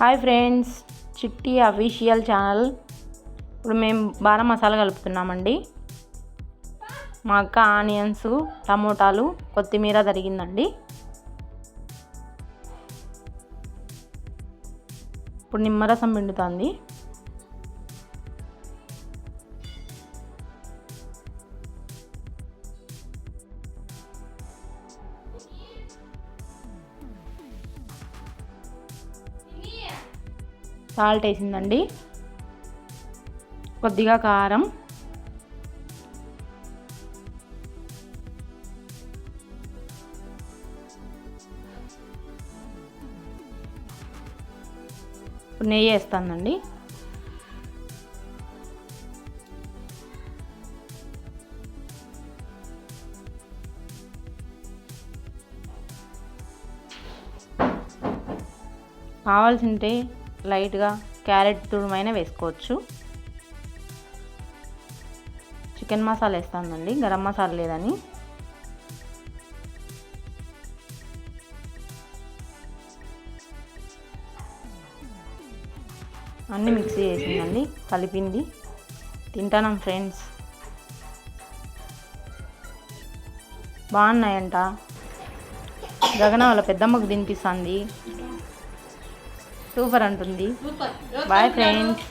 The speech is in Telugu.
Hi friends Chitti official channel. ఇప్పుడు మేము బాగా మసాలా కలుపుతున్నామండి. మా అక్క ఆనియన్స్ టమోటాలు కొత్తిమీర తరిగిందండి. ఇప్పుడు నిమ్మరసం పిండుతుంది. సాల్ట్ వేసిందండి. కొద్దిగా కారం. ఇప్పుడు నెయ్యి వేస్తానండి. కావాల్సింటే లైట్గా క్యారెట్ తురుమైనా వేసుకోవచ్చు. చికెన్ మసాలా వేస్తానండి గరం మసాలా లేదని. అన్నీ మిక్సీ చేసిందండి కలిపింది. తింటాను ఫ్రెండ్స్. బాగున్నాయంట. గగన వాళ్ళ పెద్దమ్మకు తినిపిస్తుంది. సూపర్ అంటుంది. Bye friends.